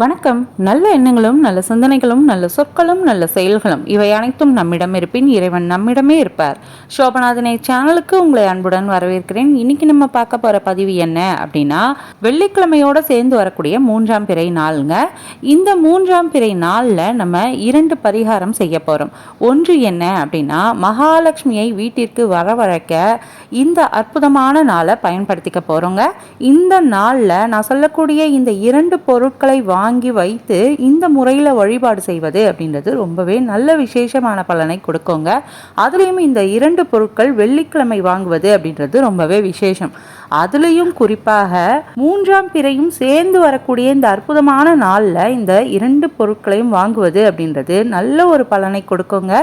வணக்கம். நல்ல எண்ணங்களும் நல்ல சிந்தனைகளும் நல்ல சொற்களும் நல்ல செயல்களும் இவை அனைத்தும் நம்மிடம் இருப்பின் இறைவன் நம்மிடமே இருப்பார். சோபநாதனை சேனலுக்கு உங்களை அன்புடன் வரவேற்கிறேன். இன்னைக்கு நம்ம பார்க்க போற பதிவு என்ன அப்படின்னா வெள்ளிக்கிழமையோட சேர்ந்து வரக்கூடிய மூன்றாம் பிறை நாளுங்க. இந்த மூன்றாம் பிறை நாளில் நம்ம இரண்டு பரிகாரம் செய்ய போறோம். ஒன்று என்ன அப்படின்னா மகாலட்சுமியை வீட்டிற்கு வரவழைக்க இந்த அற்புதமான நாளை பயன்படுத்திக்க போறோங்க. இந்த நாளில் நான் சொல்லக்கூடிய இந்த இரண்டு பொருட்களை வாங்கி வாங்கி வைத்து இந்த முறையில் வழிபாடு செய்வது அப்படின்றது ரொம்பவே நல்ல விசேஷமான பலனை கொடுக்குங்க. அதுலேயும் இந்த இரண்டு பொருட்கள் வெள்ளிக்கிழமை வாங்குவது அப்படின்றது ரொம்பவே விசேஷம். அதுலேயும் குறிப்பாக மூன்றாம் பிறையும் சேர்ந்து வரக்கூடிய இந்த அற்புதமான நாளில் இந்த இரண்டு பொருட்களையும் வாங்குவது அப்படின்றது நல்ல ஒரு பலனை கொடுக்குங்க.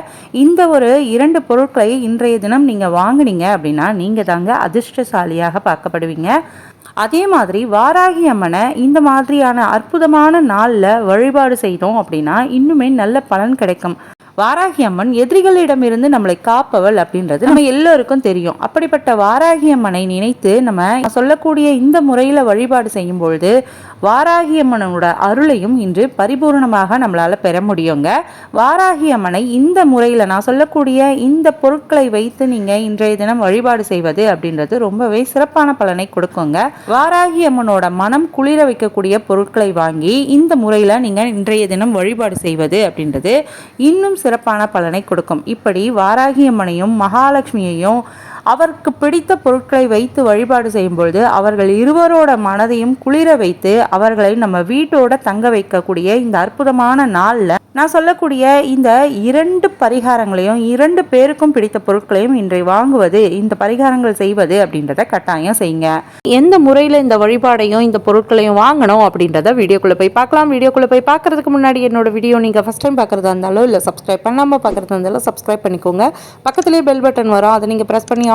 இந்த ஒரு இரண்டு பொருட்களை இன்றைய தினம் நீங்கள் வாங்குனீங்க அப்படின்னா நீங்கள் தாங்க அதிர்ஷ்டசாலியாக பார்க்கப்படுவீங்க. அதே மாதிரி வாராகி அம்மனை இந்த மாதிரியான அற்புதமான நாளில் வழிபாடு செய்தோம் அப்படின்னா இன்னுமே நல்ல பலன் கிடைக்கும். வாராகி அம்மன் எதிரிகளிடமிருந்து நம்மளை காப்பவள் அப்படின்றது நம்ம எல்லோருக்கும் தெரியும். அப்படிப்பட்ட வாராகி அம்மனை நினைத்து நம்ம சொல்லக்கூடிய இந்த முறையில் வழிபாடு செய்யும் பொழுது வாராகி அம்மனோட அருளையும் இன்று பரிபூர்ணமாக நம்மளால் பெற முடியுங்க. வாராகி அம்மனை இந்த முறையில் நான் சொல்லக்கூடிய இந்த பொருட்களை வைத்து நீங்கள் இன்றைய தினம் வழிபாடு செய்வது அப்படின்றது ரொம்பவே சிறப்பான பலனை கொடுக்குங்க. வாராகி அம்மனோட மனம் குளிர வைக்கக்கூடிய பொருட்களை வாங்கி இந்த முறையில் நீங்கள் இன்றைய தினம் வழிபாடு செய்வது அப்படின்றது இன்னும் சிறப்பான பலனை கொடுக்கும். இப்படி வாராகி அம்மனையும் மகாலட்சுமியையும் அவருக்கு பிடித்த பொருட்களை வைத்து வழிபாடு செய்யும் பொழுது அவர்கள் இருவரோட மனதையும் குளிர வைத்து அவர்களை நம்ம வீட்டோட தங்க வைக்கக்கூடிய இந்த அற்புதமான நாளில் நான் சொல்லக்கூடிய இந்த இரண்டு பரிகாரங்களையும் இரண்டு பேருக்கும் பிடித்த பொருட்களையும் இன்றை வாங்குவது இந்த பரிகாரங்கள் செய்வது அப்படின்றத கட்டாயம் செய்யுங்க. எந்த முறையில் இந்த வழிபாடையும் இந்த பொருட்களையும் வாங்கணும் அப்படின்றத வீடியோக்குள்ளே போய் பார்க்கலாம். வீடியோக்குள்ளே போய் பார்க்கறதுக்கு முன்னாடி என்னோட வீடியோ நீங்கள் ஃபஸ்ட் டைம் பார்க்குறதா இருந்தாலும் இல்லை சப்ஸ்கிரைப் பண்ணாமல் பார்க்குறதா இருந்தாலும் சப்ஸ்கிரைப் பண்ணிக்கோங்க. பக்கத்துலேயே பெல் பட்டன் வரும். அதை நீங்கள் ப்ரெஸ் பண்ணி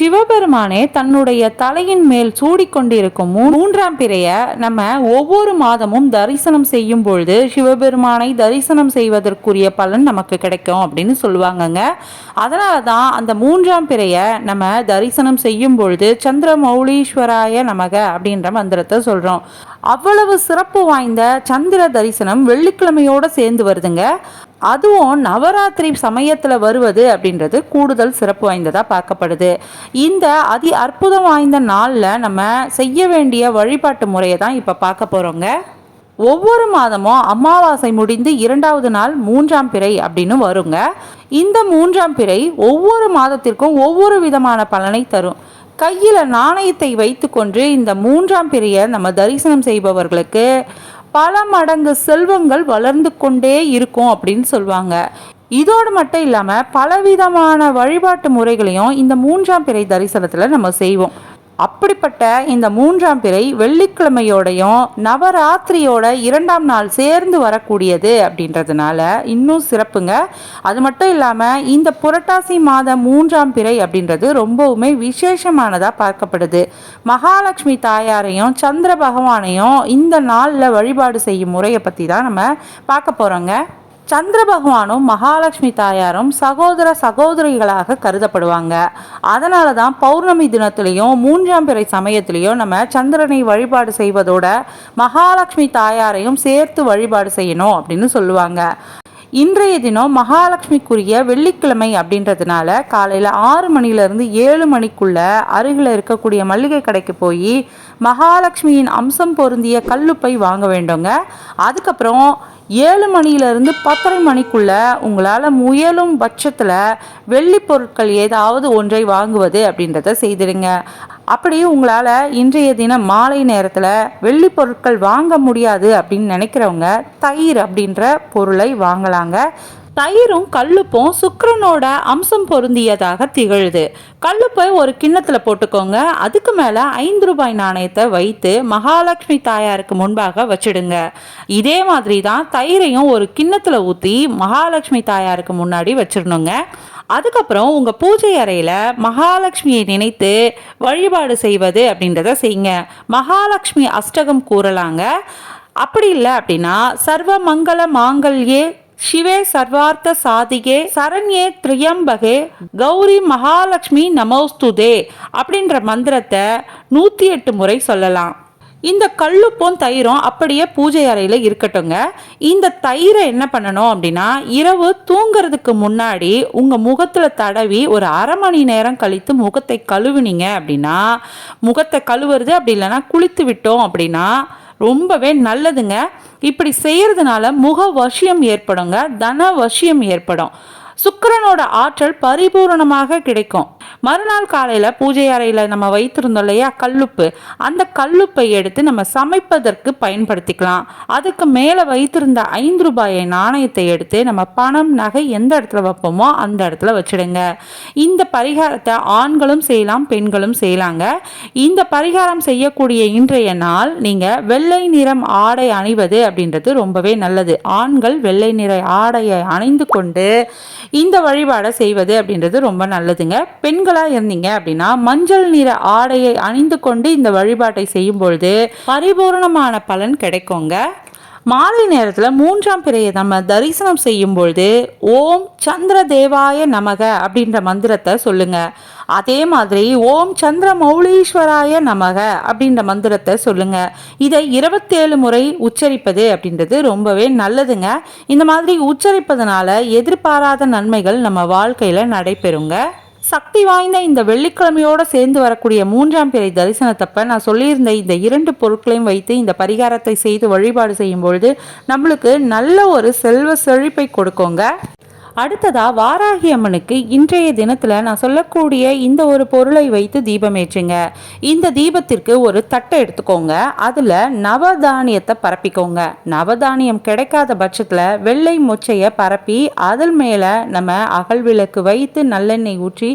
சிவபெருமானே தன்னுடைய தலையின் மேல் சூடிக்கொண்டிருக்கும் மூன்றாம் பிறைய நம்ம ஒவ்வொரு மாதமும் தரிசனம் செய்யும் பொழுது சிவபெருமானை தரிசனம் செய்வதற்குரிய பலன் நமக்கு கிடைக்கும் அப்படின்னு சொல்லுவாங்கங்க. அதனால தான் அந்த மூன்றாம் பிறைய நம்ம தரிசனம் செய்யும் பொழுது சந்திர மௌலீஸ்வராய நமக அப்படின்ற மந்திரத்தை சொல்றோம். அவ்வளவு சிறப்பு வாய்ந்த சந்திர தரிசனம் வெள்ளிக்கிழமையோட சேர்ந்து வருதுங்க. அதுவும் நவராத்திரி சமயத்தில் வருவது அப்படின்றது கூடுதல் சிறப்பு வாய்ந்ததாக பார்க்கப்படுது. இந்த அதி அற்புதம் வாய்ந்த நாளில் நம்ம செய்ய வேண்டிய வழிபாட்டு முறையை தான் இப்போ பார்க்க போகிறோங்க ஒவ்வொரு மாதமும் அமாவாசை முடிந்து இரண்டாவது நாள் மூன்றாம் பிறை அப்படின்னு வருங்க. இந்த மூன்றாம் பிறை ஒவ்வொரு மாதத்திற்கும் ஒவ்வொரு விதமான பலனை தரும். கையில் நாணயத்தை வைத்துக்கொண்டு இந்த மூன்றாம் பிறையை நம்ம தரிசனம் செய்பவர்களுக்கு பல மடங்கு செல்வங்கள் வளர்ந்து கொண்டே இருக்கும் அப்படின்னு சொல்லுவாங்க இதோடு மட்டும் இல்லாமல் பலவிதமான வழிபாட்டு முறைகளையும் இந்த மூன்றாம் பிறை தரிசனத்தில் நம்ம செய்வோம். அப்படிப்பட்ட இந்த மூன்றாம் பிறை வெள்ளிக்கிழமையோடையும் நவராத்திரியோட இரண்டாம் நாள் சேர்ந்து வரக்கூடியது அப்படின்றதுனால இன்னும் சிறப்புங்க. அது மட்டும் இல்லாமல் இந்த புரட்டாசி மாத மூன்றாம் பிறை அப்படின்றது ரொம்பவுமே விசேஷமானதாக பார்க்கப்படுது. மகாலட்சுமி தாயாரையும் சந்திர பகவானையும் இந்த நாளில் வழிபாடு செய்யும் முறையை பற்றி தான் நம்ம பார்க்க போகிறோங்க சந்திர பகவானும் மகாலட்சுமி தாயாரும் சகோதர சகோதரிகளாக கருதப்படுவாங்க. அதனால தான் பௌர்ணமி தினத்திலையும் மூன்றாம் பிறை சமயத்திலையும் நம்ம சந்திரனை வழிபாடு செய்வதோட மகாலட்சுமி தாயாரையும் சேர்த்து வழிபாடு செய்யணும் அப்படின்னு சொல்லுவாங்க. இன்றைய தினம் மகாலட்சுமிக்குரிய வெள்ளிக்கிழமை அப்படின்றதுனால காலையில் ஆறு மணிலேருந்து ஏழு மணிக்குள்ள அருகில் இருக்கக்கூடிய மல்லிகை கடைக்கு போய் மகாலட்சுமியின் அம்சம் பொருந்திய கல்லுப்பை வாங்க வேண்டுங்க. அதுக்கப்புறம் ஏழு மணியிலிருந்து பத்தரை மணிக்குள்ள உங்களால் முயலும் பட்சத்தில் வெள்ளி பொருட்கள் ஏதாவது ஒன்றை வாங்குவது அப்படின்றத செய்திடுங்க. அப்படி உங்களால் இன்றைய தினம் மாலை நேரத்தில் வெள்ளி பொருட்கள் வாங்க முடியாது அப்படின்னு நினைக்கிறவங்க தயிர் அப்படின்ற பொருளை வாங்கலாங்க. தயிரும் கல்லுப்பும் சுக்கரனோட அம்சம் பொருந்தியதாக திகழுது. கல்லுப்பை ஒரு கிண்ணத்தில் போட்டுக்கோங்க. அதுக்கு மேலே ஐந்து ரூபாய் நாணயத்தை வைத்து மகாலட்சுமி தாயாருக்கு முன்பாக வச்சிடுங்க. இதே மாதிரி தான் தயிரையும் ஒரு கிண்ணத்தில் ஊற்றி மகாலட்சுமி தாயாருக்கு முன்னாடி வச்சிடணுங்க. அதுக்கப்புறம் உங்கள் பூஜை அறையில் மகாலட்சுமியை நினைத்து வழிபாடு செய்வது அப்படின்றத செய்யுங்க. மகாலட்சுமி அஷ்டகம் கூறலாங்க. அப்படி இல்லை அப்படின்னா சர்வ மங்கள மாங்கல்யே சிவே சர்வார்த்த சாதிகே சரண்யே திரியம்பகே கௌரி மகாலட்சுமி நமோஸ்துதே அப்படின்ற மந்திரத்தை நூற்றி எட்டு முறை சொல்லலாம். இந்த கல்லுப்பும் தயிரும் அப்படியே பூஜை அறையில் இருக்கட்டுங்க இந்த தயிரை என்ன பண்ணணும் அப்படின்னா இரவு தூங்குறதுக்கு முன்னாடி உங்கள் முகத்தில் தடவி ஒரு அரை மணி நேரம் கழித்து முகத்தை கழுவுனீங்க அப்படின்னா முகத்தை கழுவுறது அப்படி இல்லைன்னா குளித்து விட்டோம் அப்படின்னா ரொம்பவே நல்லதுங்க. இப்படி செய்கிறதுனால முக வசியம் ஏற்படுங்க தன வசியம் ஏற்படும். சுக்கரனோட ஆற்றல் பரிபூரணமாக கிடைக்கும். மறுநாள் காலையில் பூஜை அறையில் நம்ம வைத்திருந்தோம் இல்லையா கல்லுப்பு. அந்த கல்லுப்பை எடுத்து நம்ம சமைப்பதற்கு பயன்படுத்திக்கலாம். அதுக்கு மேலே வைத்திருந்த ஐந்து ரூபாயை நாணயத்தை எடுத்து நம்ம பணம் நகை எந்த இடத்துல வைப்போமோ அந்த இடத்துல வச்சுடுங்க. இந்த பரிகாரத்தை ஆண்களும் செய்யலாம் பெண்களும் செய்யலாங்க. இந்த பரிகாரம் செய்யக்கூடிய இன்றைய நாள் நீங்கள் வெள்ளை நிறம் ஆடை அணிவது அப்படின்றது ரொம்பவே நல்லது. ஆண்கள் வெள்ளை நிற ஆடையை அணிந்து கொண்டு இந்த வழிபாடை செய்வது அப்படின்றது ரொம்ப நல்லதுங்க. பெண்களாக இருந்தீங்க அப்படின்னா மஞ்சள் நிற ஆடையை அணிந்து கொண்டு இந்த வழிபாட்டை செய்யும் பொழுது பரிபூர்ணமான பலன் கிடைக்குங்க. மாலை நேரத்தில் மூன்றாம் பிறையை நம்ம தரிசனம் செய்யும் பொழுது ஓம் சந்திர தேவாய நமக அப்படின்ற மந்திரத்தை சொல்லுங்க. அதே மாதிரி ஓம் சந்திர மௌலீஸ்வராய நமக அப்படின்ற மந்திரத்தை சொல்லுங்க. இதை இருபத்தேழு முறை உச்சரிப்பது அப்படின்றது ரொம்பவே நல்லதுங்க. இந்த மாதிரி உச்சரிப்பதனால எதிர்பாராத நன்மைகள் நம்ம வாழ்க்கையில் நடைபெறுங்க. சக்தி வாய்ந்த இந்த வெள்ளிக்கிழமையோடு சேர்ந்து வரக்கூடிய மூன்றாம் பிறை தரிசனத்தப்ப நான் சொல்லியிருந்த இந்த இரண்டு பொருட்களையும் வைத்து இந்த பரிகாரத்தை செய்து வழிபாடு செய்யும் பொழுது நம்மளுக்கு நல்ல ஒரு செல்வ செழிப்பை கொடுக்கோங்க. அடுத்ததா வாராகி அம்மனுக்கு இன்றைய தினத்தில் நான் சொல்லக்கூடிய இந்த ஒரு பொருளை வைத்து தீபம் ஏற்றுங்க. இந்த தீபத்திற்கு ஒரு தட்டை எடுத்துக்கோங்க. அதில் நவதானியத்தை பரப்பிக்கோங்க. நவதானியம் கிடைக்காத பட்சத்தில் வெள்ளை மொச்சையை பரப்பி அதில் மேலே நம்ம அகல் விளக்கு வைத்து நல்லெண்ணெய் ஊற்றி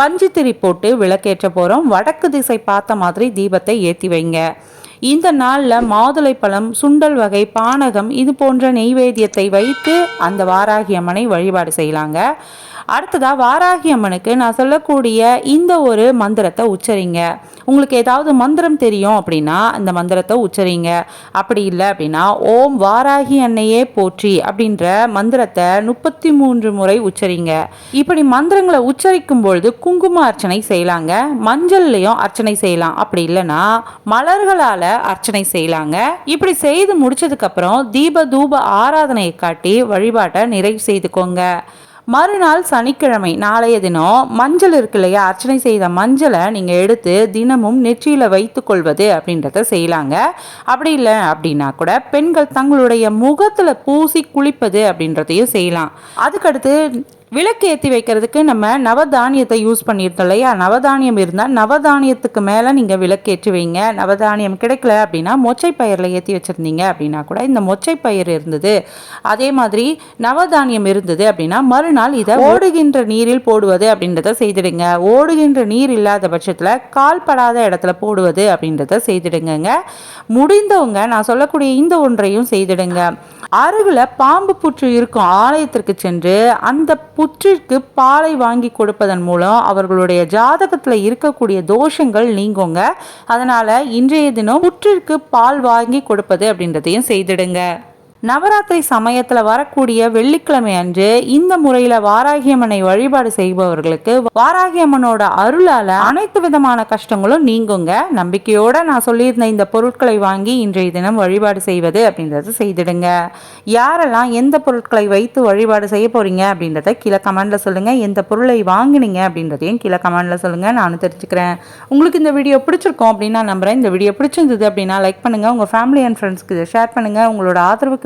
பஞ்சுத்திரி போட்டு விளக்கேற்ற போகிறோம் வடக்கு திசை பார்த்த மாதிரி தீபத்தை ஏற்றி வைங்க. இந்த நாளில் மாதுளை பழம் சுண்டல் வகை பானகம் இது போன்ற நெய்வேத்தியத்தை வைத்து அந்த வாராகி அம்மனை வழிபாடு செய்யலாங்க. அடுத்ததாக வாராகி அம்மனுக்கு நான் சொல்லக்கூடிய இந்த ஒரு மந்திரத்தை உச்சரிங்க. உங்களுக்கு ஏதாவது மந்திரம் தெரியும் அப்படின்னா இந்த மந்திரத்தை உச்சரிங்க. அப்படி இல்லை அப்படின்னா ஓம் வாராகி அன்னையே போற்றி அப்படின்ற மந்திரத்தை முப்பத்தி மூன்று முறை உச்சரிங்க. இப்படி மந்திரங்களை உச்சரிக்கும் பொழுது குங்கும அர்ச்சனை செய்யலாங்க. மஞ்சள்லையும் அர்ச்சனை செய்யலாம். அப்படி இல்லைன்னா மலர்களால் அர்ச்சனை செய்யலாங்க. இப்படி செய்து முடிச்சதுக்கப்புறம் தீப தூப ஆராதனையை காட்டி வழிபாட்டை நிறைவு செய்துக்கோங்க. மறுநாள் சனிக்கிழமை நாளைய தினம் மஞ்சள் இருக்கு இல்லையா? அர்ச்சனை செய்த மஞ்சளை நீங்கள் எடுத்து தினமும் நெற்றியில் வைத்து கொள்வது அப்படின்றத செய்யலாங்க. அப்படி இல்லை அப்படின்னா கூட பெண்கள் தங்களுடைய முகத்தில் பூசி குளிப்பது அப்படின்றதையும் செய்யலாம். அதுக்கடுத்து விளக்கு ஏற்றி வைக்கிறதுக்கு நம்ம நவதானியத்தை யூஸ் பண்ணியிருந்தோம் இல்லையா? நவதானியம் இருந்தால் நவதானியத்துக்கு மேலே நீங்கள் விளக்கு ஏற்றி வைங்க. நவதானியம் கிடைக்கல அப்படின்னா மொச்சை பயிரில் ஏற்றி வச்சுருந்தீங்க அப்படின்னா கூட இந்த மொச்சை பயிர் இருந்தது. அதே மாதிரி நவதானியம் இருந்தது அப்படின்னா மறுநாள் இதை ஓடுகின்ற நீரில் போடுவது அப்படின்றத செய்திடுங்க. ஓடுகின்ற நீர் இல்லாத பட்சத்தில் கால்படாத இடத்துல போடுவது அப்படின்றத செய்திடுங்க முடிந்தவங்க நான் சொல்லக்கூடிய இந்த ஒன்றையும் செய்திடுங்க. அருகில் பாம்பு புற்று இருக்கும் ஆலயத்திற்கு சென்று அந்த புற்றிற்கு பாலை வாங்கி கொடுப்பதன் மூலம் அவர்களுடைய ஜாதகத்தில் இருக்கக்கூடிய தோஷங்கள் நீங்குங்க. அதனால் இன்றைய தினம் புற்றிற்கு பால் வாங்கி கொடுப்பது அப்படின்றதையும் செய்திடுங்க. நவராத்திரி சமயத்தில் வரக்கூடிய வெள்ளிக்கிழமை அன்று இந்த முறையில் வாராகியம்மனை வழிபாடு செய்பவர்களுக்கு வாராகியம்மனோட அருளால் அனைத்து விதமான கஷ்டங்களும் நீங்குங்க. நம்பிக்கையோட நான் சொல்லியிருந்த இந்த பொருட்களை வாங்கி இன்றைய தினம் வழிபாடு செய்வது அப்படின்றத செய்திடுங்க. யாரெல்லாம் எந்த பொருட்களை வைத்து வழிபாடு செய்ய போறீங்க அப்படின்றத கீழே கமெண்ட்ல சொல்லுங்க. எந்த பொருளை வாங்கினீங்க அப்படின்றதையும் கீழே கமெண்ட்ல சொல்லுங்க. நானும் தெரிஞ்சுக்கிறேன். உங்களுக்கு இந்த வீடியோ பிடிச்சிருக்கோம் அப்படின்னா நம்புறேன். இந்த வீடியோ பிடிச்சிருந்தது அப்படின்னா லைக் பண்ணுங்க. உங்க ஃபேமிலி அண்ட் ஃப்ரெண்ட்ஸ்க்கு ஷேர் பண்ணுங்க. உங்களோட ஆதரவுக்கு